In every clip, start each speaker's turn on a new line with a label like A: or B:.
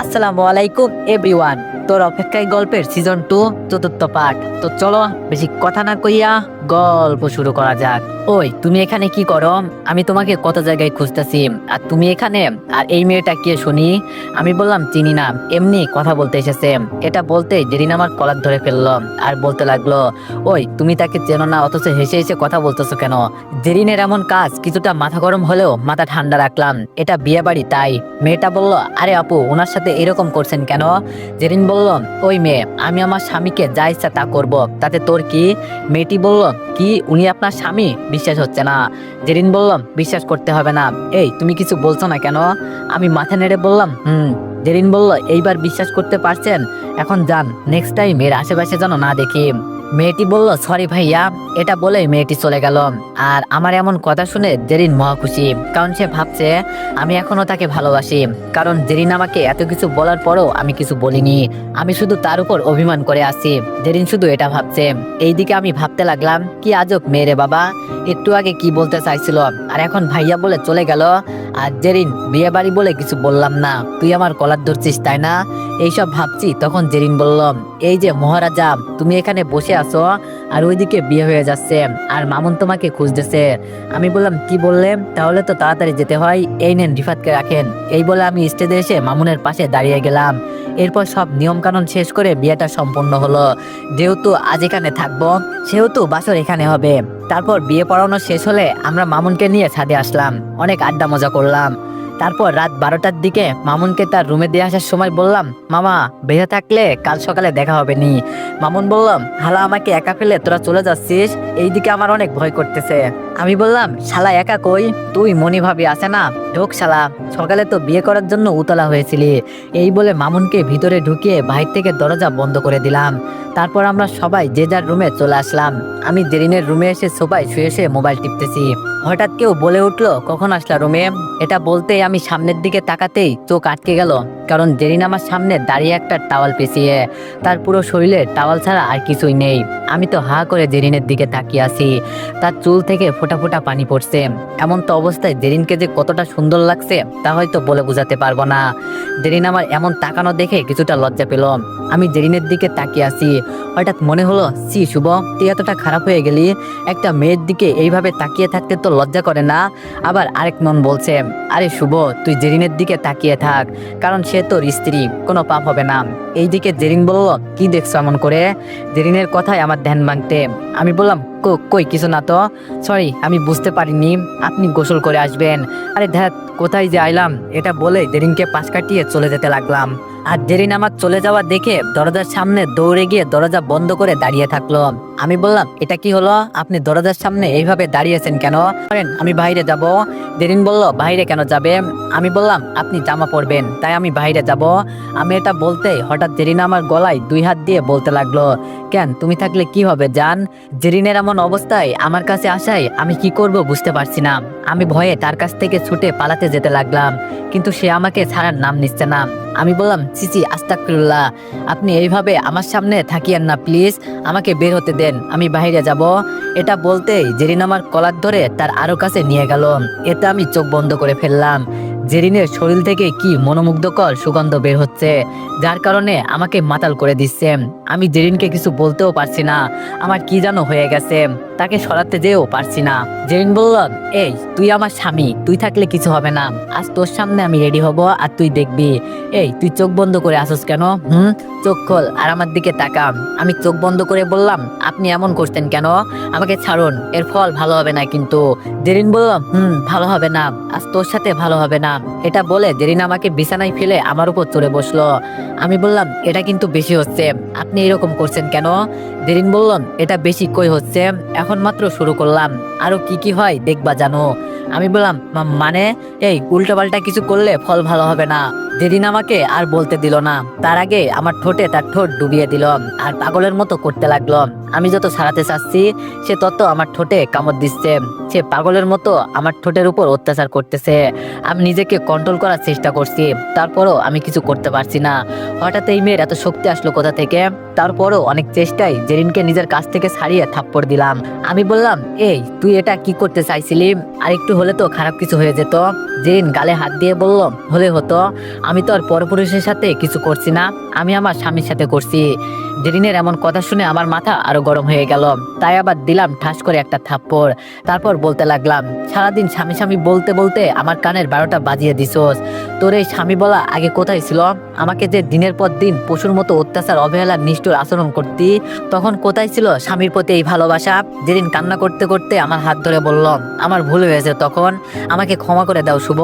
A: আসসালামু আলাইকুম এভরিওয়ান তোর অপেক্ষায় গল্পের সিজন টু চতুর্থ পার্ট তো চলো, বেশি কথা না কইয়া গল্প শুরু করা যাক। ওই, তুমি এখানে কি করো? আমি তোমাকে কত জায়গায় খুঁজতেছি। আর তুমি এখানে? আর এই মেয়েটা কে, শুনি? আমি বললাম, চিনি না। এমনি কথা বলতে এসেছে। এটা বলতে জেরিন আমার কলার ধরে ফেলল আর বলতে লাগল, ওই, তুমি তাকে চেনো না, অথচ হেসে হেসে কথা বলতেছো কেন? জেরিনের এমন কাজ কিছুটা মাথা গরম হলেও মাথা ঠান্ডা রাখলাম। এটা বিয়ে বাড়ি তাই। মেয়েটা বলল, আরে আপু, ওনার সাথে এরকম করছেন কেন? জেরিন বলল, ওই মেয়ে, আমি আমার স্বামীকে যা ইচ্ছা তা করব। তাতে তোর কি? মেয়েটি বলল কি উনি আপনার স্বামী? বিশ্বাস হচ্ছে না। যেদিন বললাম, বিশ্বাস করতে হবে না। এই, তুমি কিছু বলছো না কেন? আমি মাথা নেড়ে বললাম, হুম। যেদিন বলল, এইবার বিশ্বাস করতে পারছেন? এখন যান নেক্সট টাইম এর আশেপাশে যেন না দেখি। মেয়েটি বলল সরি ভাইয়া, এটা বলেই মেয়েটি চলে গেল। আর আমার এমন কথা শুনে জেরিন মহা খুশি, কারণ সে ভাবছে, আমি এখনও তাকে ভালোবাসি। কারণ জেরিন আমাকে এত কিছু বলার পরও আমি কিছু বলিনি। আমি শুধু তার উপর অভিমান করে আছি। জেরিন শুধু এটা ভাবছে। এইদিকে আমি ভাবতে লাগলাম, কি আজব মেয়েরে বাবা, একটু আগে কি বলতে চাইছিল। আর এখন ভাইয়া বলে চলে গেল, আর জেরিন বিয়ে বাড়ি বলে কিছু বললাম না। তুই আমার কলার ধরছিস, তাই না? এইসব ভাবছি, তখন জেরিন বলল, এই যে মহারাজা, তুমি এখানে বসে আছো আর ওইদিকে বিয়ে হয়ে যাচ্ছে আর মামুন তোমাকে খুঁজতেছে। আমি বললাম, কি বললে? তাহলে তো তাড়াতাড়ি যেতে হয়, এই নেন রিফাতকে রাখেন। এই বলে আমি স্টেজে এসে মামুনের পাশে দাঁড়িয়ে গেলাম। এরপর সব নিয়ম কানুন শেষ করে বিয়েটা সম্পূর্ণ হলো। যেহেতু আজ এখানে থাকব, সেহেতু বাসর এখানে হবে। তারপর বিয়ে পড়ানো শেষ হলে আমরা মামুনকে নিয়ে ছাদে আসলাম। অনেক আড্ডা মজা করলাম। তারপর রাত বারোটার দিকে মামুনকে তার রুমে দিয়ে আসার সময় বললাম, মামা বেঁচে থাকলে কাল সকালে দেখা হবে নি। মামুন বললাম, হালা আমাকে একা ফেলে তোরা চলে যাচ্ছিস? এইদিকে আমার অনেক ভয় করতেছে। আমি বললাম, শালা একা কই? তুই মনি ভাবি আছে না? ঢোক শালা। সকালে তো বিয়ে করার জন্য উতলা হয়েছিলি। এই বলে মামুনকে ভিতরে ঢুকিয়ে বাহির থেকে দরজা বন্ধ করে দিলাম। তারপর আমরা সবাই যে যার রুমে চলে আসলাম। আমি জেরিনের রুমে এসে সবাই শুয়ে শুয়ে মোবাইল টিপতেছি। হঠাৎ কেউ বলে উঠল, কখন আসলা রুমে? এটা বলতে আমি সামনের দিকে তাকাতেই চোখ আটকে গেল, কারণ জেরিন আমার সামনে দাঁড়িয়ে একটা টাওয়াল পেঁচিয়ে, তার পুরো শরীরে টাওয়াল ছাড়া আর কিছুই নেই। আমি তো হা করে জেরিনের দিকে তাকিয়ে আছি, তার চুল থেকে ফোটা ফোটা পানি পড়ছে। এমন তো অবস্থায় জেরিনকে যে কতটা সুন্দর লাগছে, তা হয়তো বলে বোঝাতে পারব না। জেরিন আমার এমন তাকানো দেখে কিছুটা লজ্জা পেল। আমি জেরিনের দিকে তাকিয়ে আছি। হঠাৎ মনে হলো সি শুভ, তুই এতটা খারাপ হয়ে গেলি। একটা মেয়ের দিকে এইভাবে তাকিয়ে থাকতে তো লজ্জা করে না? আবার আরেক মন বলছে, আরে শুভ, তুই জেরিনের দিকে তাকিয়ে থাক, কারণ সে তোর স্ত্রী, কোনো পাপ হবে না। এইদিকে জেরিন বলল, কি দেখছ এমন করে? জেরিনের কথায় আমার ধ্যান ভাঙতে, আমি বললাম, "কো- কই, কিছু না তো? সরি আমি বুঝতে পারিনি। আপনি গোসল করে আসবেন। আরে ধ্যাত কোথায় যে আইলাম? এটা বলে জেরিনকে পাশ কাটিয়ে চলে যেতে লাগলাম। আর জেরিন আমার চলে যাওয়া দেখে দরজার সামনে দৌড়ে গিয়ে দরজা বন্ধ করে দাঁড়িয়ে থাকল। আমি বললাম, এটা কি হলো? আপনি দরজার সামনে এইভাবে দাঁড়িয়েছেন কেন? আমি বাইরে যাব। জেরিন বলল, বাইরে কেন যাবে? আমি বললাম, আপনি জামা পরবেন। তাই আমি বাইরে যাব। আমি এটা বলতে হঠাৎ জেরিন আমার গলায় দুই হাত দিয়ে বলতে লাগল, কেন, তুমি থাকলে কি হবে, জান? জেরিনের এমন অবস্থায় আমার কাছে আসায় আমি কি করব বুঝতে পারছি না। আমি ভয়ে তার কাছ থেকে ছুটে পালাতে যেতে লাগলাম, কিন্তু সে আমাকে ছাড়ার নাম নিচ্ছে না। আমি বললাম চিচি আস্তাকফিরুল্লাহ আপনি এইভাবে আমার সামনে থাকিয়েন না, প্লিজ। আমাকে বের হতে দেন আমি বাহিরে যাব। এটা বলতেই জেরিন আমার কলার ধরে তার আরও কাছে নিয়ে গেল। এতে আমি চোখ বন্ধ করে ফেললাম। জেরিনের শরীর থেকে কি মনোমুগ্ধকর সুগন্ধ বের হচ্ছে, যার কারণে আমাকে মাতাল করে দিচ্ছে। আমি জেরিনকে কিছু বলতেও পারছি না। আমার কি যেন হয়ে গেছে, তাকে সরাতে যেও পারছি না। জেরিন বলল, এই, তুই আমার স্বামী, তুই থাকলে কিছু হবে না। আজ তোর সামনে আমি রেডি হব আর তুই দেখবি। এই, তুই চোখ বন্ধ করে আসোস কেন? হুম? চোখ খোল আর আমার দিকে তাকা আমি চোখ বন্ধ করে বললাম, আপনি এমন করতেন কেন? আমাকে ছাড়ুন, এর ফল ভালো হবে না কিন্তু। জেরিন বলল, হুম, ভালো হবে না। আজ তোর সাথে ভালো হবে না। এটা বলে জেরিন আমাকে বিছানায় ফেলে আমার উপর চড়ে বসল। আমি বললাম, এটা কিন্তু বেশি হচ্ছে। আপনি এরকম করছেন কেন? দেরিন বললাম, এটা বেশি কই হচ্ছে? এখন মাত্র শুরু করলাম। আরও কি কি হয় দেখবা জানো। আমি বললাম মানে? এই উল্টোপাল্টা কিছু করলে ফল ভালো হবে না। যেদিন আমাকে আর বলতে দিল না। তার আগে আমার ঠোঁটে তার ঠোঁট ডুবিয়ে দিল আর পাগলের মতো করতে লাগল। আমি যত সারাতে চাচ্ছি, সে তত আমার ঠোঁটে কামড় দিচ্ছে। সে পাগলের মতো আমার ঠোঁটের উপর অত্যাচার করতেছে। আমি নিজেকে কন্ট্রোল করার চেষ্টা করছি। তারপরও আমি কিছু করতে পারছি না। হঠাৎ এই মেয়ের এত শক্তি আসলো কোথা থেকে? তারপরও অনেক চেষ্টায় জেরিনকে নিজের কাছ থেকে ছাড়িয়ে থাপ্পড় দিলাম। আমি বললাম, এই, তুই এটা কি করতে চাইছিলি? আর একটু হলে তো খারাপ কিছু হয়ে যেত। জেরিন গালে হাত দিয়ে বলল, হলে হতো। আমি তো আর পরপুরুষের সাথে কিছু করছি না। আমি আমার স্বামীর সাথে করছি। জেরিনের এমন কথা শুনে আমার মাথা আরও গরম হয়ে গেল। তাই আবার দিলাম ঠাস করে একটা থাপ্পড়। তারপর বলতে লাগলাম, সারাদিন স্বামী স্বামী বলতে বলতে আমার কানের বারোটা বাজিয়ে দিছোস। তোর এই স্বামী বলা আগে কোথায় ছিল? আমাকে যে দিনের পর দিন পশুর মতো অত্যাচার, অবহেলা, নিষ্ঠুর আচরণ করতি, তখন কোথায় ছিল স্বামীর প্রতি এই ভালোবাসা? যেদিন কান্না করতে করতে আমার হাত ধরে বলল, আমার ভুল হয়েছে তখন। আমাকে ক্ষমা করে দাও, শুভ।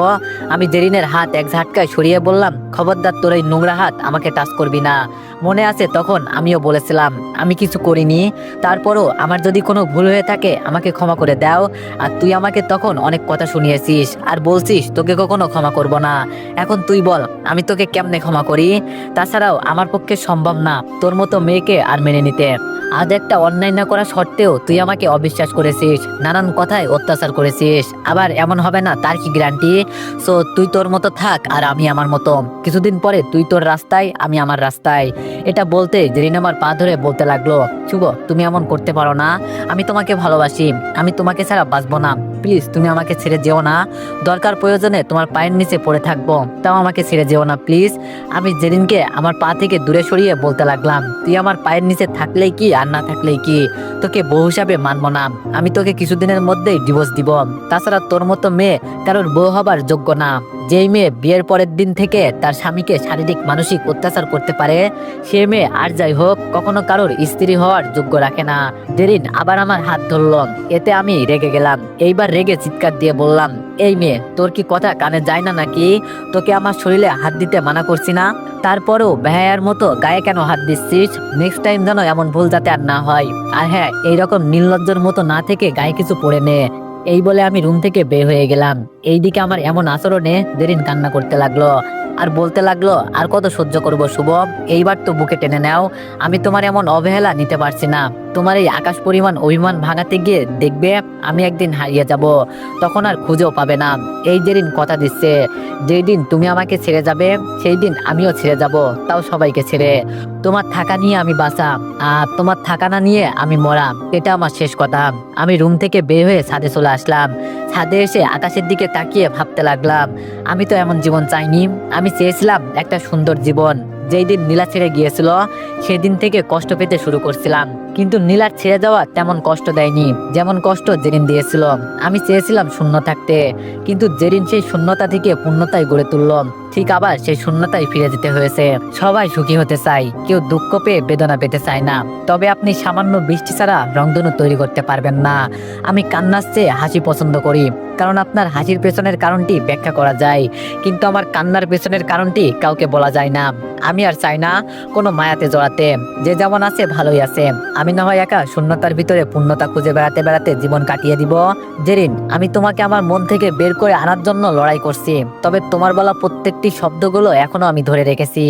A: আমি জেরিনের হাত এক ঝাটকায় সরিয়ে বললাম, খবরদার, তোর এই নোংরা হাত আমাকে টাচ করবি না মনে আছে তখন আমিও বলেছিলাম, আমি কিছু করিনি। তারপরও আমার যদি কোনো ভুল হয়ে থাকে, আমাকে ক্ষমা করে দাও। আর তুই আমাকে তখন অনেক কথা শুনিয়েছিস। আর বলছিস, তোকে কখনো ক্ষমা করব না। এখন তুই বল, আমি তোকে কেমনে ক্ষমা করি? তাছাড়াও, আমার পক্ষে সম্ভব না তোর মতো মেয়েকে আর মেনে নিতে। আজ একটা অন্যায় না করা সত্ত্বেও তুই আমাকে অবিশ্বাস করেছিস, নানান কথায় অত্যাচার করেছিস। আবার এমন হবে না, তার কি গ্যারান্টি? সো তুই তোর মতো থাক আর আমি আমার মতো। কিছুদিন পরে তুই তোর রাস্তায়, আমি আমার রাস্তায়। এটা বলতে জেরিন আমার পা ধরে বলতে লাগল, শুভ, তুমি এমন করতে পারো না। আমি তোমাকে ভালোবাসি। আমি তোমাকে ছাড়া বাঁচবো না। প্লিজ তুমি আমাকে ছেড়ে যেও না। দরকার প্রয়োজনে তোমার পায়ের নিচে পড়ে থাকব। তাও আমাকে ছেড়ে যেও না প্লিজ আমি জেরিনকে আমার পা থেকে দূরে সরিয়ে বলতে লাগলাম, তুই আমার পায়ের নিচে থাকলেই কি আর না থাকলেই কি? তোকে বউ হিসাবে মানবো না। আমি তোকে কিছুদিনের মধ্যেই ডিভোর্স দিব। তাছাড়া তোর মতো মেয়ে কারোর বউ হবার যোগ্য না। যেই মেয়ে বিয়ের পরের দিন থেকে তার স্বামীকে শারীরিক, মানসিক অত্যাচার করতে পারে, সে মেয়ে আর যাই হোক, কখনো কারোর স্ত্রী হওয়ার যোগ্য রাখে না। জেরিন আবার আমার হাত ধরল, এতে আমি রেগে গেলাম। এইবার রেগে চিৎকার দিয়ে বললাম, এই মেয়ে, তোর কি কথা কানে যায় না নাকি? তোকে আমার শরীরে হাত দিতে মানা করছি না। তারপরও বেহায়ার মতো গায়ে কেন হাত দিচ্ছিস? নেক্সট টাইম যেন এমন ভুল যাতে আর না হয়। আর হ্যাঁ এইরকম নির্লজ্জর মতো না থেকে গায়ে কিছু পরে নে। এই বলে আমি রুম থেকে বের হয়ে গেলাম। এইদিকে আমার এমন আচরণে দেরিন কান্না করতে লাগল। আর বলতে লাগল, আর কত সহ্য করব শুভ এইবার তো বুকে টেনে নাও। আমি তোমার এমন অবহেলা নিতে পারছি না। তোমার এই আকাশ পরিমাণ অভিমান ভাঙাতে গিয়ে দেখবে আমি একদিন হারিয়ে যাব। তখন আর খুঁজেও পাবে না। এই যেদিন কথা দিচ্ছে যেই দিন তুমি আমাকে ছেড়ে যাবে সেই দিন আমিও ছেড়ে যাব। তাও সবাইকে ছেড়ে। তোমার থাকা নিয়ে আমি বাঁচা আর তোমার থাকা না নিয়ে আমি মরা এটা আমার শেষ কথা। আমি রুম থেকে বের হয়ে ছাদে চলে আসলাম। ছাদে এসে আকাশের দিকে তাকিয়ে ভাবতে লাগলাম, আমি তো এমন জীবন চাইনি। আমি চেয়েছিলাম একটা সুন্দর জীবন। যেই দিন নীলা ছেড়ে গিয়েছিল, সেদিন থেকে কষ্ট পেতে শুরু করছিলাম। কিন্তু নীলার ছেড়ে যাওয়া তেমন কষ্ট দেয়নি, যেমন কষ্ট জেরিন দিয়েছিল। আমি চেয়েছিলাম শূন্য থাকতে, কিন্তু জেরিন সেই শূন্যতা থেকে পূর্ণতায় গড়ে তুলল। ঠিক আবার সেই শূন্যতায় ফিরে যেতে হয়েছে। সবাই সুখী হতে চায়, কেউ দুঃখ পেয়ে বেদনা পেতে চায় না। তবে আপনি সামান্য বৃষ্টি ছাড়া রংধনু তৈরি করতে পারবেন না। আমি কান্নার চেয়ে হাসি পছন্দ করি, কারণ আপনার হাসির পেছনের কারণটি ব্যাখ্যা করা যায়, কিন্তু আমার কান্নার পেছনের কারণটি কাউকে বলা যায় না। আমি আর চাই না কোনো মায়াতে জড়াতে, যে যেমন আছে ভালোই আছে। আমি না হয় একা শূন্যতার ভিতরে পূর্ণতা খুঁজে বেড়াতে বেড়াতে জীবন কাটিয়ে দিব। জেরিন, আমি তোমাকে আমার মন থেকে বের করে আনার জন্য লড়াই করছি। তবে তোমার বলা প্রত্যেকটি শব্দগুলো এখনও আমি ধরে রেখেছি।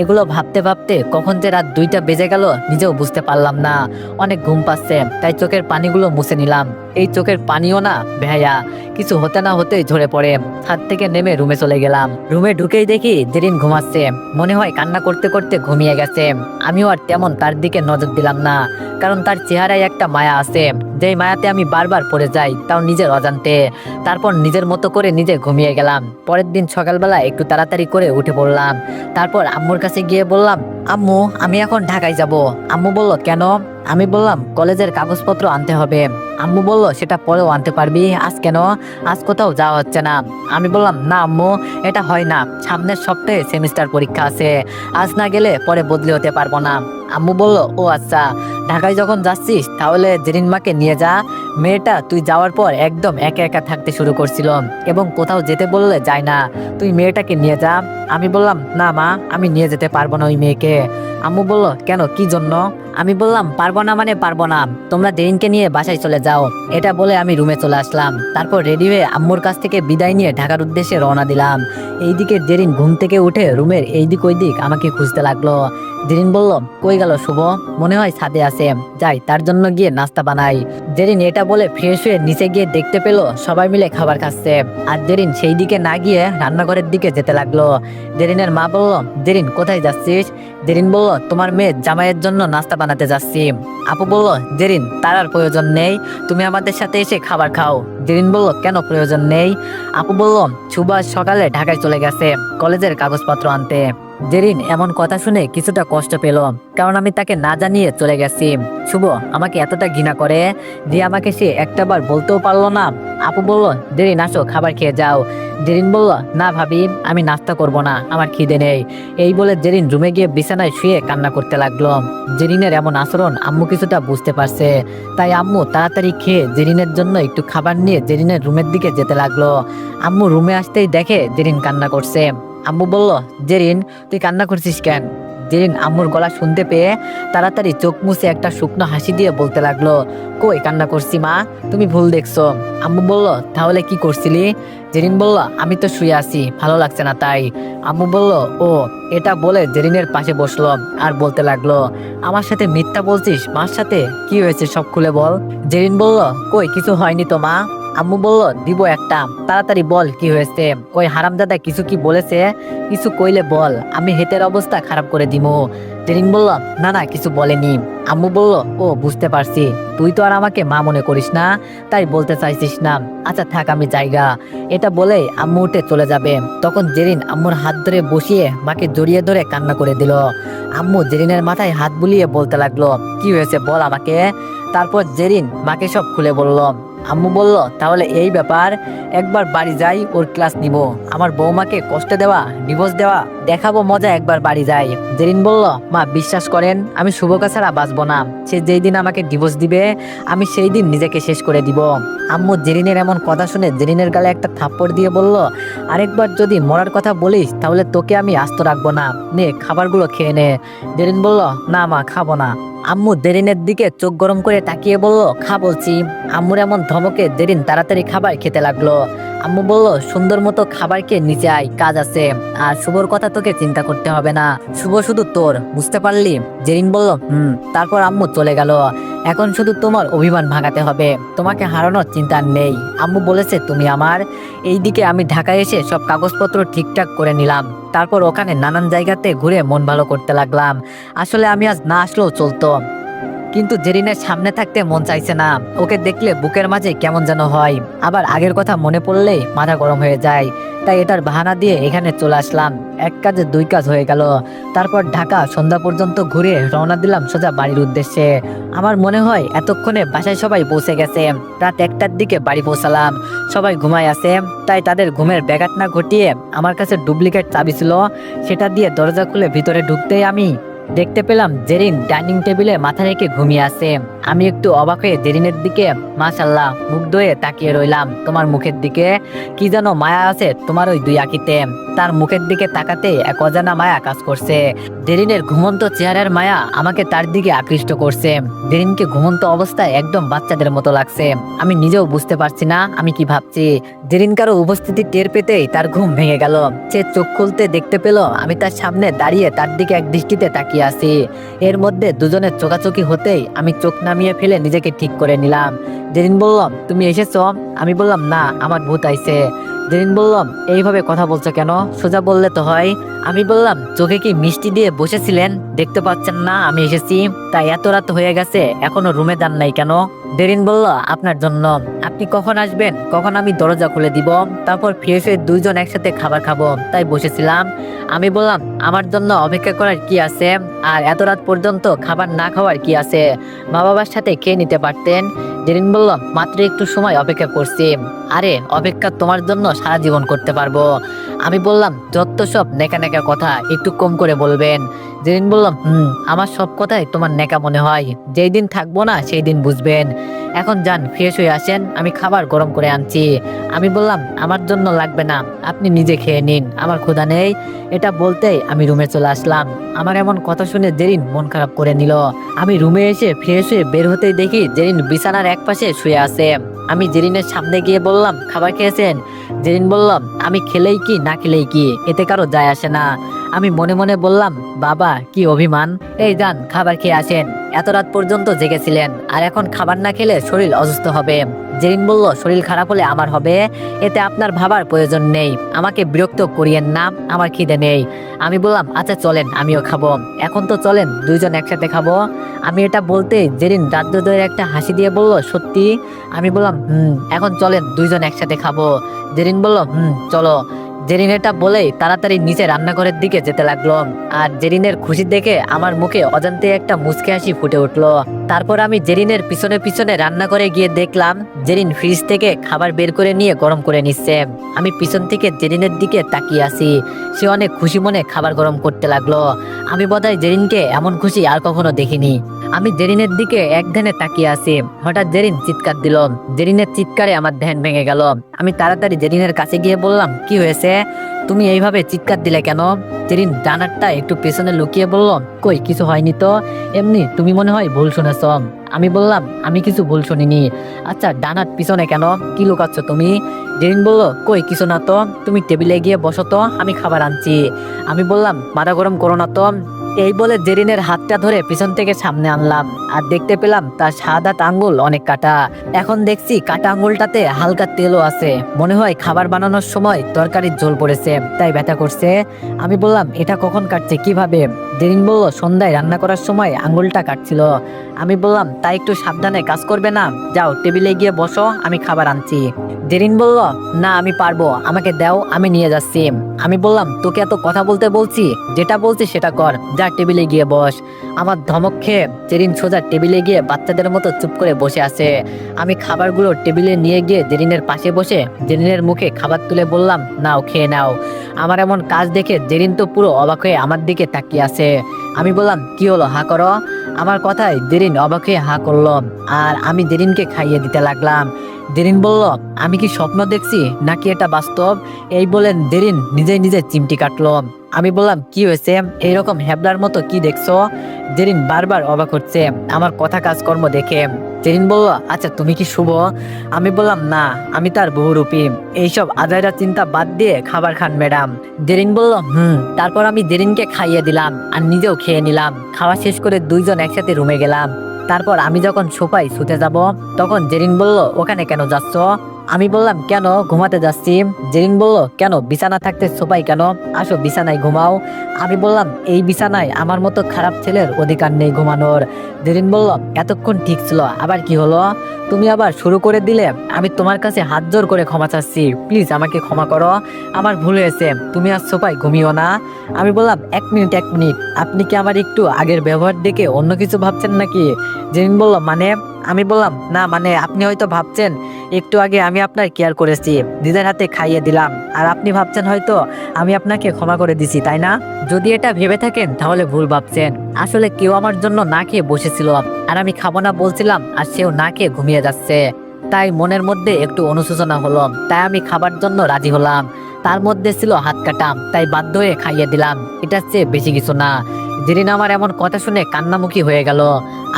A: এগুলো ভাবতে ভাবতে কখন যে রাত দুইটা বেজে গেল, নিজেও বুঝতে পারলাম না। অনেক ঘুম পাচ্ছে, তাই চোখের পানিগুলো মুছে নিলাম। এই চোখের পানিও না ভেয়া কিছু হতে না হতেই ঝরে পড়ে। ছাদ থেকে নেমে রুমে চলে গেলাম। রুমে ঢুকেই দেখি জেরিন ঘুমাচ্ছে। মনে হয় কান্না করতে করতে ঘুমিয়ে গেছে। আমিও আর তেমন তার দিকে নজর দিলাম না। কারণ তার চেহারায় একটা মায়া আছে। যেই মায়াতে আমি বারবার পড়ে যাই, তাও নিজের অজান্তে। তারপর নিজের মতো করে নিজে ঘুমিয়ে গেলাম। পরের দিন সকালবেলা একটু তাড়াতাড়ি করে উঠে পড়লাম। তারপর আম্মুর কাছে গিয়ে বললাম, আম্মু, আমি এখন ঢাকায় যাব। আম্মু বলল, কেন? আমি বললাম, কলেজের কাগজপত্র আনতে হবে। আম্মু বলল, সেটা পরেও আনতে পারবি। আজ কেন? আজ কোথাও যাওয়া হচ্ছে না। আমি বললাম, না আম্মু, এটা হয় না। সামনের সপ্তাহে সেমিস্টার পরীক্ষা আছে। আজ না গেলে পরে বদলি হতে পারব না। আম্মু বলল, ও আচ্ছা। ঢাকায় যখন যাচ্ছিস, তাহলে জেরিন মাকে নিয়ে যা। মেয়েটা তুই যাওয়ার পর একদম একা একা থাকতে শুরু করছিল এবং কোথাও যেতে বললে যায় না। তুই মেয়েটাকে নিয়ে যা। আমি বললাম, না মা, আমি নিয়ে যেতে পারব না ওই মেয়েকে। আম্মু বলল, কেন? কি জন্য? আমি বললাম, পারব না মানে পারব না। তোমরা জেরিনকে নিয়ে বাসায় চলে যাও। এটা বলে আমি রুমে চলে আসলাম। তারপর রেডি হয়ে আম্মুর কাছ থেকে বিদায় নিয়ে ঢাকার উদ্দেশ্যে রওনা দিলাম। এইদিকে জেরিন ঘুম থেকে উঠে রুমের এইদিক ওইদিক আমাকে খুঁজতে লাগল। জেরিন বলল, কই গেল শুভ? মনে হয় ছাদে আছে। যাই, তার জন্য গিয়ে নাস্তা বানাই। জেরিন এটা বলে ফ্রেশ হয়ে নিচে গিয়ে দেখতে পেল, সবাই মিলে খাবার খাচ্ছে। আর জেরিন সেই দিকে না গিয়ে রান্নাঘরের দিকে যেতে লাগল। দেরিনের মা বলল জেরিন কোথায় যাচ্ছিস? দেরিন বলল তোমার মেয়ে জামাইয়ের জন্য নাস্তা বানাতে যাচ্ছি। আপু বলল, জেরিন, তার আর প্রয়োজন নেই। তুমি আমাদের সাথে এসে খাবার খাও। জেরিন বলল, কেন প্রয়োজন নেই? আপু বলল, সুভাষ সকালে ঢাকায় চলে গেছে কলেজের কাগজপত্র আনতে। জেরিন, এমন কথা শুনে কিছুটা কষ্ট পেল কারণ আমি তাকে না জানিয়ে চলে গেছি। শুভ, আমাকে এতটা ঘৃণা করে যে আমাকে সে একটাবার বলতেও পারল না। আপু বলল, জেরিন, আসো, খাবার খেয়ে যাও। জেরিন বলল, না ভাবি, আমি নাস্তা করব না, আমার খিদে নেই। এই বলে জেরিন রুমে গিয়ে বিছানায় শুয়ে কান্না করতে লাগল। জেরিনের এমন আচরণ আম্মু কিছুটা বুঝতে পারছে। তাই আম্মু তাড়াতাড়ি খেয়ে জেরিনের জন্য একটু খাবার নিয়ে জেরিনের রুমের দিকে যেতে লাগল। আম্মু রুমে আসতেই দেখে জেরিন কান্না করছে। আম্মু বলল, জেরিন, তুই কান্না করছিস কেন? জেরিন আম্মুর গলা শুনতে পেয়ে তাড়াতাড়ি চোখ মুছে একটা শুকনো হাসি দিয়ে বলতে লাগল, কই কান্না করছি মা? তুমি ভুল দেখছ। আম্মু বলল, তাহলে কি করছিলি? জেরিন বলল, আমি তো শুয়ে আছি, ভালো লাগছে না তাই। আম্মু বলল, ও, এটা বলে জেরিনের পাশে বসল আর বলতে লাগল, আমার সাথে মিথ্যা বলছিস? মার সাথে? কি হয়েছে সব খুলে বল। জেরিন বলল, কই, কিছু হয়নি তো মা? আম্মু বলল, দিব একটা তাড়াতাড়ি বল, কি হয়েছে? ওই হারামদাদা কিছু কি বলেছে? কিছু কইলে বল, আমি হেতের অবস্থা খারাপ করে দিমু। জেরিন বলল, না না, কিছু বলেনি। আম্মু বলল, ও, বুঝতে পারছি। তুই তো আর আমাকে মা মনে করিস না, তাই বলতে চাইছিস না। আচ্ছা থাক, আমি জায়গা। এটা বলেই আম্মু উঠে চলে যাবে। তখন জেরিন আম্মুর হাত ধরে বসিয়ে মাকে জড়িয়ে ধরে কান্না করে দিল। আম্মু জেরিনের মাথায় হাত বুলিয়ে বলতে লাগল, কি হয়েছে বল আমাকে? তারপর জেরিন মাকে সব খুলে বলল আম্মু বলল, তাহলে এই ব্যাপার, একবার বাড়ি যাই, ওর ক্লাস নিব। আমার বৌমাকে কষ্ট দেওয়া ডিভোর্স দেওয়া, দেখাবো মজা একবার বাড়ি যাই। জেরিন বলল, মা, বিশ্বাস করেন, আমি শুভকা ছাড়া বাঁচবো না। সে যেই দিন আমাকে ডিভোর্স দিবে, আমি সেই দিন নিজেকে শেষ করে দিব। আম্মু জেরিনের এমন কথা শুনে জেরিনের গালে একটা থাপ্পড় দিয়ে বলল, আরেকবার যদি মরার কথা বলিস, তাহলে তোকে আমি আস্ত রাখব না। নে, খাবারগুলো খেয়ে নে। জেরিন বলল, না মা, খাব না। আম্মু দেরিনের দিকে চোখ গরম করে তাকিয়ে বলল, খা, বলছি। আম্মুর এমন ধমকে দেরিন তাড়াতাড়ি খাবার খেতে লাগল। আম্মু বলল, সুন্দর মতো খাবার খেয়ে নিচে আয়, কাজ আছে। আর শুভর কথা তোকে চিন্তা করতে হবে না। শুভ শুধু তোর, বুঝতে পারলি? জেরিন বলল, হুম। তারপর আম্মু চলে গেল। এখন শুধু তোমার অভিমান ভাঙাতে হবে। তোমাকে হারানোর চিন্তা নেই। আম্মু বলেছে তুমি আমার। এইদিকে আমি ঢাকায় এসে সব কাগজপত্র ঠিকঠাক করে নিলাম। তারপর ওখানে নানান জায়গাতে ঘুরে মন ভালো করতে লাগলাম। আসলে আমি আজ না আসলেও চলতো। কিন্তু জেরিনের সামনে থাকতে মন চাইছে না। ওকে দেখলে বুকের মাঝে কেমন যেন হয়। আবার আগের কথা মনে পড়লেই মাথা গরম হয়ে যায়। তাই এটার বাহানা দিয়ে এখানে চলে আসলাম। এক কাজে, দুই কাজ হয়ে গেল। তারপর ঢাকা, সন্ধ্যা পর্যন্ত ঘুরে রওনা দিলাম সোজা বাড়ির উদ্দেশ্যে। আমার মনে হয় এতক্ষণে বাসায় সবাই পৌঁছে গেছে। রাত একটার দিকে বাড়ি পৌঁছালাম। সবাই ঘুমায় আছে। তাই তাদের ঘুমের ব্যাঘাত না ঘটিয়ে আমার কাছে ডুপ্লিকেট চাবি ছিল। সেটা দিয়ে দরজা খুলে ভিতরে ঢুকতেই আমি দেখতে পেলাম জেরিন ডাইনিং টেবিলে মাথা রেখে ঘুমিয়ে আছে। আমি একটু অবাক হয়ে জেরিনের দিকে মাশাল্লাহ মুগ্ধ হয়ে তাকিয়ে রইলাম। তোমার মুখের দিকে কি যেন মায়া আছে তোমার ওই দুই আঁকিতে। তার মুখের দিকে তাকাতে এক অজানা মায়া কাজ করছে। জেরিনের ঘুমন্ত চেহারার মায়া আমাকে তার দিকে আকৃষ্ট করছে। জেরিনকে ঘুমন্ত অবস্থায় একদম বাচ্চাদের মতো লাগছে। আমি নিজেও বুঝতে পারছি না, আমি কি ভাবছি? জেরিন কারও উপস্থিতি টের পেতেই তার ঘুম ভেঙে গেল। সে চোখ খুলতে দেখতে পেল, আমি তার সামনে দাঁড়িয়ে তার দিকে এক দৃষ্টিতে তাকিয়ে আছি। এর মধ্যে দুজনের চোকাচোকি হতেই আমি চোখ নামিয়ে ফেলে নিজেকে ঠিক করে নিলাম। যেদিন বললাম, তুমি এসেছ? আমি বললাম, না, আমার ভূত আইছে। যেদিন বললাম, এইভাবে কথা বলছো কেন? সোজা বললে তো হয়। আমি বললাম, চোখে কি মিষ্টি দিয়ে বসেছিলেন? দেখতে পাচ্ছেন না, আমি এসেছি। তাই এত রাত হয়ে গেছে, এখনও রুমে দান নাই কেন? দেরিন বলল, আপনার জন্য। আপনি কখন আসবেন? কখন আমি দরজা খুলে দিব? তারপর ফ্রেশ হয়ে দুইজন একসাথে খাবার খাব। তাই বসেছিলাম। আমি বললাম, আমার জন্য অপেক্ষা করার কি আছে? আর এত রাত পর্যন্ত খাবার না খাওয়ার কি আছে? মা বাবার সাথে খেয়ে নিতে পারতেন? জেরিন বলল, মাত্র একটু সময় অপেক্ষা করছি। আরে, অপেক্ষা তোমার জন্য সারা জীবন করতে পারব। আমি বললাম, যত সব নেকা নেকা কথা, একটু কম করে বলবেন। জেরিন বললাম, হুম, আমার সব কথাই তোমার নেকা মনে হয়। যেই দিন থাকব না সেই দিন বুঝবেন। এখন যান, ফ্রেশ হয়ে আসেন, আমি খাবার গরম করে আনছি। আমি বললাম, আমার জন্য লাগবে না, আপনি নিজে খেয়ে নিন, আমার ক্ষুধা নেই। এটা বলতেই আমি রুমে চলে আসলাম। আমার এমন কথা শুনে জেরিন মন খারাপ করে নিল। আমি রুমে এসে ফ্রেশ হয়ে বের হতেই দেখি জেরিন বিছানার এক পাশে শুয়ে আছে। আমি জেরিনের সামনে গিয়ে বললাম, খাবার খেয়েছেন? জেরিন বললাম আমি খেলেই কি, না খেলেই কি? এতে কারও যায় আসে না। আমি মনে মনে বললাম, বাবা, কি অভিমান। এই যান, খাবার খেয়ে আসেন। এত রাত পর্যন্ত জেগেছিলেন, আর এখন খাবার না খেলে শরীর অসুস্থ হবে। জেরিন বলল, শরীর খারাপ হলে আমার হবে, এতে আপনার ভাবার প্রয়োজন নেই। আমাকে বিরক্ত করিয়েন না, আমার খিদে নেই। আমি বললাম আচ্ছা চলেন, আমিও খাব। এখন তো চলেন, দুইজন একসাথে খাব। আমি এটা বলতে জেরিন রাজ্যদয়ের একটা হাসি দিয়ে বলল, সত্যি? আমি বললাম, হুম, এখন চলেন, দুইজন একসাথে খাব। জেরিন বলল, হুম, চলো। জেরিন এটা বলেই তাড়াতাড়ি নিচে রান্নাঘরের দিকে যেতে লাগল। আর জেরিনের খুশি দেখে আমার মুখে অজান্তে একটা মুচকে হাসি ফুটে উঠল। তারপর আমি জেরিনের পিছনে পিছনে রান্না করে গিয়ে দেখলাম, জেরিন ফ্রিজ থেকে খাবার বের করে নিয়ে গরম করে নিচ্ছে। আমি পিছন থেকে জেরিনের দিকে তাকিয়ে আছি। সে অনেক খুশি মনে খাবার গরম করতে লাগল। আমি বোধহয় জেরিনকে এমন খুশি আর কখনো দেখিনি। আমি জেরিনের দিকে এক ধ্যানে তাকিয়ে আছি। হঠাৎ জেরিন চিৎকার দিল। জেরিনের চিৎকারে আমার ধ্যান ভেঙে গেল। আমি তাড়াতাড়ি জেরিনের কাছে গিয়ে বললাম, কি হয়েছে? তুমি এইভাবে চিৎকার দিলে কেন? যেদিন ডানারটা একটু পেছনে লুকিয়ে বলল, কই, কিছু হয়নি তো? এমনি তুমি মনে হয় ভুল শুনেছ। আমি বললাম, আমি কিছু ভুল শুনিনি। আচ্ছা ডানার পিছনে কেন? কি লুকাচ্ছ তুমি? জেরিন বলল, কই, কিছু না তো। তুমি টেবিলে গিয়ে বসো তো, আমি খাবার আনছি। আমি বললাম, মাথা গরম করো না তো। এই বলে জেরিনের হাতটা ধরে পিছন থেকে সামনে আনলাম। আর দেখতে পেলাম, তার সাদা আঙ্গুল অনেক কাটা। এখন দেখছি কাটা আঙ্গুলটাতে হালকা তেলও আছে। মনে হয় খাবার বানানোর সময় তরকারির ঝোল পড়েছে, তাই ব্যথা করছে। আমি বললাম, এটা কখন কাটছে, কীভাবে? জেরিন বলল, সন্ধ্যায় রান্না করার সময় আঙ্গুলটা কাটছিল। আমি বললাম তাই একটু সাবধানে কাজ করবে না। যাও, টেবিলে গিয়ে বসো, আমি খাবার আনছি। জেরিন বলল, না, আমি পারব। আমাকে দাও, আমি নিয়ে যাচ্ছি। আমি বললাম, তোকে এত কথা বলতে বলছি? যেটা বলছি সেটা কর। যা, টেবিলে গিয়ে বস। আমার ধমক খেয়ে জেরিন সোজা টেবিলে গিয়ে বাচ্চাদের মতো চুপ করে বসে আছে। আমি খাবারগুলো টেবিলে নিয়ে গিয়ে জেরিনের পাশে বসে জেরিনের মুখে খাবার তুলে বললাম, নাও, খেয়ে নাও। আমার এমন কাজ দেখে জেরিন তো পুরো অবাক হয়ে আমার দিকে তাকিয়ে আছে। আমি বললাম, কি হলো? হা করো? আমার কথায় জেরিন অবাক হয়ে হা করল, আর আমি জেরিনকে খাইয়ে দিতে লাগলাম। দেরিন বলল, আমি কি স্বপ্ন দেখছি? নাকি এটা বাস্তব? এই বলেন দেরিন নিজে নিজে চিমটি কাটলো। আমি বললাম, কি হয়েছে? এইরকম হ্যাবলার মতো কি দেখছ? জেরিন বারবার অবাক হচ্ছে, আমার কথা কাজকর্ম দেখে। জেরিন বলল আচ্ছা তুমি কি শুভ? আমি বললাম, না, আমি তার বহুরূপী। এইসব আজাইরা চিন্তা বাদ দিয়ে খাবার খান, ম্যাডাম। জেরিন বলল, হুম। তারপর আমি জেরিনকে খাইয়ে দিলাম আর নিজেও খেয়ে নিলাম। খাওয়া শেষ করে দুইজন একসাথে রুমে গেলাম। তারপর আমি যখন সোফায় শুতে যাব, তখন জেরিন বলল, ওখানে কেন যাচ্ছ? আমি বললাম, কেন ঘুমাতে যাচ্ছি? জেরিন বলল, কেন, বিছানা থাকতে সোফায় কেন? আসো, বিছানায় ঘুমাও। আমি বললাম, এই বিছানায় আমার মতো খারাপ ছেলের অধিকার নেই ঘুমানোর। জেরিন বলল, এতক্ষণ ঠিক ছিল, আবার কি হলো? তুমি আবার শুরু করে দিলে, আমি তোমার কাছে হাত জোর করে ক্ষমা চাচ্ছি। প্লিজ আমাকে ক্ষমা করো, আমার ভুল হয়েছে, তুমি আর সোফায় ঘুমিও না। আমি বললাম, এক মিনিট এক মিনিট, আপনি কি আমার একটু আগের ব্যবহার দেখে অন্য কিছু ভাবছেন নাকি? জেরিন বলল মানে? আমি বললাম, না মানে আপনি হয়তো ভাবছেন, একটু আগে আমি আপনার কেয়ার করেছি নিজের হাতে খাইয়ে দিলাম। আর আপনি ভাবছেন হয়তো আমি আপনাকে ক্ষমা করে দিছি, তাই না? যদি এটা ভেবে থাকেন, তাহলে ভুল ভাবছেন। আসলে কেউ আমার জন্য না খেয়ে বসেছিল, আর আমি খাব না বলছিলাম, আর সেও না খেয়ে ঘুমিয়ে যাচ্ছে। তাই মনের মধ্যে একটু অনুশোচনা হলো। তাই আমি খাবার জন্য রাজি হলাম। তার মধ্যে ছিল হাত কাটাম তাই বাধ্য হয়ে খাইয়ে দিলাম। এটার চেয়ে বেশি কিছু না। জেরিন আমার এমন কথা শুনে কান্নামুখী হয়ে গেল,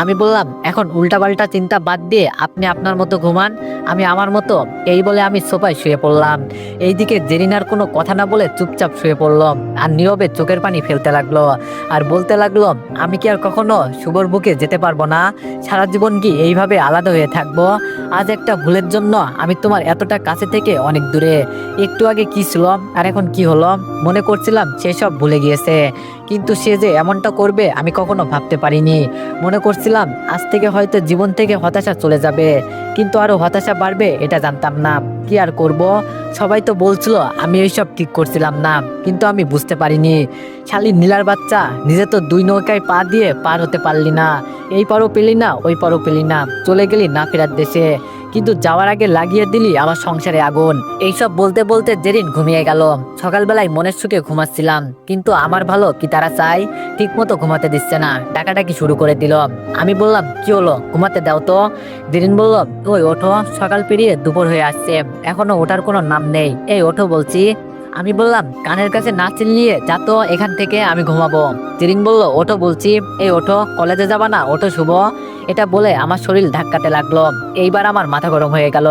A: আমি বললাম, এখন উল্টাপাল্টা চিন্তা বাদ দিয়ে আপনি আপনার মতো ঘুমান, আমি আমার মতো এই বলে আমি সোফায় শুয়ে পড়লাম। এইদিকে জেরিনার কোনো কথা না বলে চুপচাপ শুয়ে পড়লাম আর নীরবে চোখের পানি ফেলতে লাগল আর বলতে লাগল, আমি কি আর কখনো শুভর বুকে যেতে পারব না? সারা জীবন কি এইভাবে আলাদা হয়ে থাকব? আজ একটা ভুলের জন্য আমি তোমার এতটা কাছে থেকে অনেক দূরে। একটু আগে কি ছিল আর এখন কি হলো? মনে করছিলাম সেসব ভুলে গিয়েছে। কিন্তু সে যে এমনটা করবে, আমি কখনো ভাবতে পারিনি। মনে করছিলাম, আজ থেকে হয়তো জীবন থেকে হতাশা চলে যাবে। কিন্তু আরও হতাশা বাড়বে, এটা জানতাম না। কি আর করব? সবাই তো বলছিল, আমি এইসব ঠিক করছিলাম না। কিন্তু আমি বুঝতে পারিনি। শালি নীলার বাচ্চা, নিজে তো দুই নৌকায় পা দিয়ে পার হতে পারলি না। এই পারও পেলি না, ওই পারও পেলি না। চলে গেলি না ফেরার দেশে। কিন্তু যাওয়ার আগে লাগিয়ে দিলি আমার সংসারে আগুন। এইসব বলতে বলতে জেরিন ঘুমিয়ে গেল। সকালবেলায় মনের সুখে ঘুমাচ্ছিলাম। কিন্তু আমার ভালো কি তারা চাই ঠিক মতো ঘুমাতে দিচ্ছে না। ডাকাডাকি শুরু করে দিল। আমি বললাম, কি হলো? ঘুমাতে দাও তো। জেরিন বলল, ওই ওঠো, সকাল পেরিয়ে দুপুর হয়ে আসছে। এখনও ওঠার কোনো নাম নেই। এই, ওঠো, বলছি। আমি বললাম, কানের কাছে না চিল্লিয়ে যা তো, এখান থেকে আমি ঘুমাবো। জেরিন বলল, ওঠো, বলছি, এই, ওঠো, কলেজে যাবা না, ওঠো শুভ। এটা বলে আমার শরীর ধাক্কাতে লাগল। এইবার আমার মাথা গরম হয়ে গেল।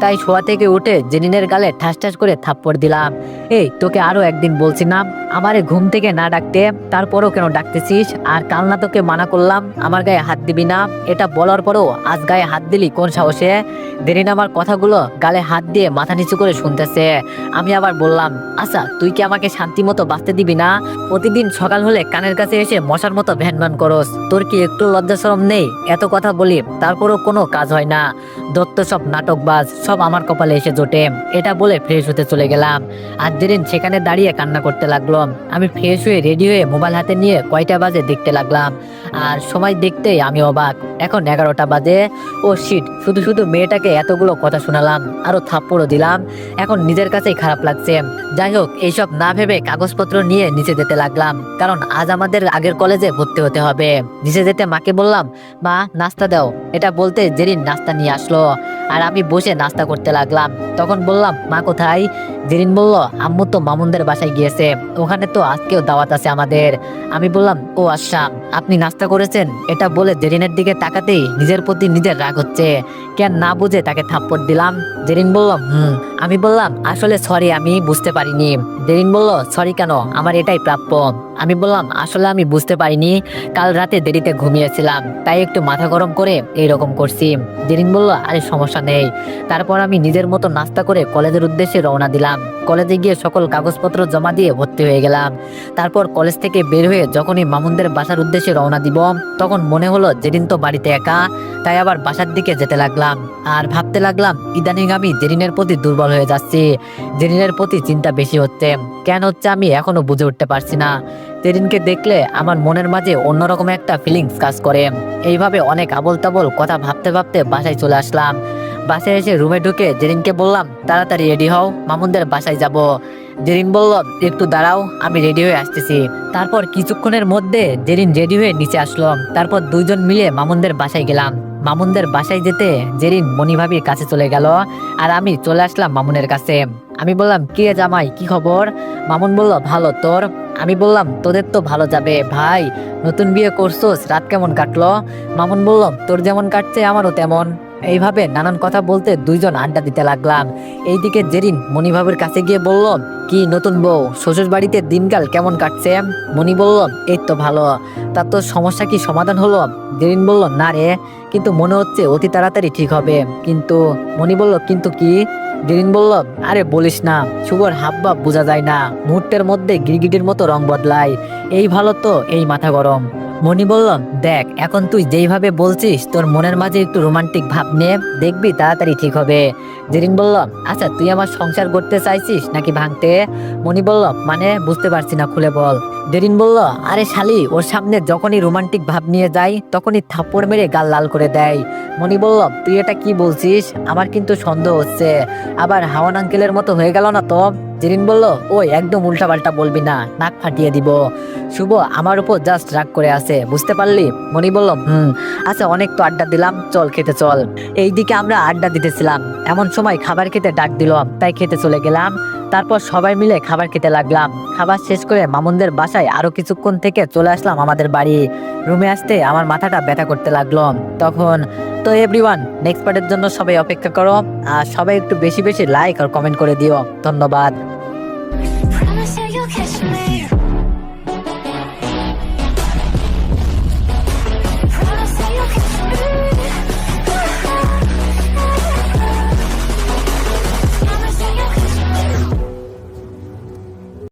A: তাই শোয়া থেকে উঠে জেনিনের গালে ঠাস ঠাস করে থাপ্পড় দিলাম। এই, তোকে আরও একদিন বলছি না, আমারে ঘুম থেকে না ডাকতে, তারপরও কেন ডাকতেছিস? আর কাল না তোকে মানা করলাম, আমার গায়ে হাত দিবি না? এটা বলার পরও আজ গায়ে হাত দিলি কোন সাহসে? জেরিন আমার কথাগুলো গালে হাত দিয়ে মাথা নিচু করে শুনতেছে। আমি আবার বললাম আচ্ছা তুই কি আমাকে শান্তি মতো বাঁচতে দিবি না? প্রতিদিন সকাল হলে কানের কাছে এসে মশার মতো ভ্যান ভ্যান করস। তোর কি একটু লজ্জা শরম নেই এত কথা বলি, তারপরও কোনো কাজ হয় না। দত্ত সব নাটকবাজ, সব আমার কপালে এসে জোটে। এটা বলে ফ্রেশ হতে চলে গেলাম। আর যেদিন সেখানে দাঁড়িয়ে কান্না করতে লাগল আমি ফ্রেশ হয়ে রেডি হয়ে মোবাইল হাতে নিয়ে কয়টা বাজে দেখতে লাগলাম। আর সময় দেখতেই আমি অবাক। এখন এগারোটা বাজে। ও শিট শুধু শুধু মেয়েটাকে এতগুলো কথা শোনালাম, আরও থাপ্পড়ও দিলাম। এখন নিজের কাছেই খারাপ লাগছে। যাই হোক, এইসব না ভেবে কাগজপত্র নিয়ে নিচে যেতে লাগলাম। কারণ আজ আমাদের আগের কলেজে ভর্তি হতে হবে। নিচে যেতে মাকে বললাম, মা নাস্তা দাও। এটা বলতে জেরিন নাস্তা নিয়ে আসলো। আর আমি বসে নাস্তা করতে লাগলাম। তখন বললাম, মা কোথায়? জেরিন বলল, আম্মু তো মামুনদের বাসায় গিয়েছে। ওখানে তো আজকেও দাওয়াত আছে আমাদের। আমি বললাম, ও আচ্ছা আপনি নাস্তা করেছেন? এটা বলে জেরিনের দিকে তাকাতেই নিজের প্রতি নিজের রাগ হচ্ছে। কেন না বুঝে তাকে থাপ্পড় দিলাম। জেরিন বলল, হুম। আমি বললাম, আসলে সরি, আমি বুঝতে পারিনি। জেরিন বলল, সরি কেন? আমার এটাই প্রাপ্য। আমি বললাম, আসলে আমি বুঝতে পারিনি। কাল রাতে দেরিতে ঘুমিয়েছিলাম, তাই একটু মাথা গরম করে এইরকম করছি। জেরিন বলল, আরে, সমস্যা নেই। তারপর আমি নিজের মতো নাস্তা করে কলেজের উদ্দেশ্যে রওনা দিলাম। কলেজে গিয়ে সকল কাগজপত্র জমা দিয়ে ভর্তি হয়ে গেলাম। তারপর কলেজ থেকে বের হয়ে যখনই মামুনদের বাসার উদ্দেশ্যে রওনা দিব, তখন মনে হলো যেদিন তো বাড়িতে একা, তাই আবার বাসার দিকে যেতে লাগলাম। আর ভাবতে লাগলাম, ইদানিং আমি জেরিনের প্রতি দুর্বল হয়ে যাচ্ছি। জেরিনের প্রতি চিন্তা বেশি হচ্ছে। কেন হচ্ছে আমি এখনও বুঝে উঠতে পারছি না। জেরিনকে দেখলে আমার মনের মাঝে অন্যরকম একটা ফিলিংস কাজ করে। এইভাবে অনেক আবল তাবল কথা ভাবতে ভাবতে বাসায় চলে আসলাম। বাসায় এসে রুমে ঢুকে জেরিনকে বললাম, তাড়াতাড়ি রেডি হও, মামুনদের বাসায় যাব। জেরিন বলল, একটু দাঁড়াও, আমি রেডি হয়ে আসতেছি। তারপর কিছুক্ষণের মধ্যে জেরিন রেডি হয়ে নিচে আসলো তারপর দুইজন মিলে মামুনদের বাসায় গেলাম। মামুনদের বাসায় যেতে জেরিন মনিভাবির কাছে চলে গেল, আর আমি চলে আসলাম মামুনের কাছে। আমি বললাম, কে জামাই, কি খবর? মামুন বলল, ভালো, তোর? আমি বললাম, তোদের তো ভালো যাবে, ভাই। নতুন বিয়ে করছোস, রাত কেমন কাটলো? মামুন বলল, তোর যেমন কাটছে, আমারও তেমন। এইভাবে নানান কথা বলতে দুইজন আড্ডা দিতে লাগলাম। এইদিকে জেরিন মণিভাবের কাছে গিয়ে বলল, কি নতুন বউ শ্বশুর বাড়িতে দিনকাল কেমন কাটছে? মণি বলল, এই তো ভালো। তার তোর সমস্যা কি, সমাধান হলো? জেরিন বলল, না রে, কিন্তু মনে হচ্ছে অতি তাড়াতাড়ি ঠিক হবে। কিন্তু মণি বলল, কিন্তু কি? জেরিন বলল আরে বলিস না শুভর হাবভাব বোঝা যায় না। মুহূর্তের মধ্যে গিরগিটির মতো রং বদলায়। এই ভালো তো, এই মাথা গরম। মনি বলল, দেখ, এখন তুই যেইভাবে বলছিস, তোর মনের মাঝে একটু রোমান্টিক ভাব নে দেখবি তাড়াতাড়ি ঠিক হবে। জেরিন বলল আচ্ছা তুই আমার সংসার করতে চাইছিস নাকি ভাঙতে? মনি বলল মানে বুঝতে পারছি না, খুলে বল। জেরিন বলল, আরে শালি, ওর সামনে যখনই রোমান্টিক ভাব নিয়ে যাই, তখনই থাপ্পড় মেরে গাল লাল করে দেয়। মনি বলল, তুই এটা কি বলছিস? আমার কিন্তু সন্দেহ হচ্ছে। আবার হাওয়ান আঙ্কেলের মতো হয়ে গেল না তো? জেরিন বলল, ওই একদম উল্টাপাল্টা বলবি না, নাক ফাটিয়ে দিব। শুভ, আমার উপর জাস্ট রাগ করে আছে, বুঝতে পারলি? মনি বলল, হুম আচ্ছা অনেক তো আড্ডা দিলাম, চল খেতে চল। এইদিকে আমরা আড্ডা দিতেছিলাম। এমন সময় খাবার খেতে ডাক দিলাম তাই খেতে চলে গেলাম। তারপর সবাই মিলে খাবার খেতে লাগলাম। খাবার শেষ করে মামুনদের বাসায় আরও কিছুক্ষণ থেকে চলে আসলাম আমাদের বাড়ি। রুমে আসতে আমার মাথাটা ব্যথা করতে লাগল। তখন তো এভরিওয়ান নেক্সট পার্টের জন্য সবাই অপেক্ষা করো, আর সবাই একটু বেশি বেশি লাইক আর কমেন্ট করে দিও। ধন্যবাদ।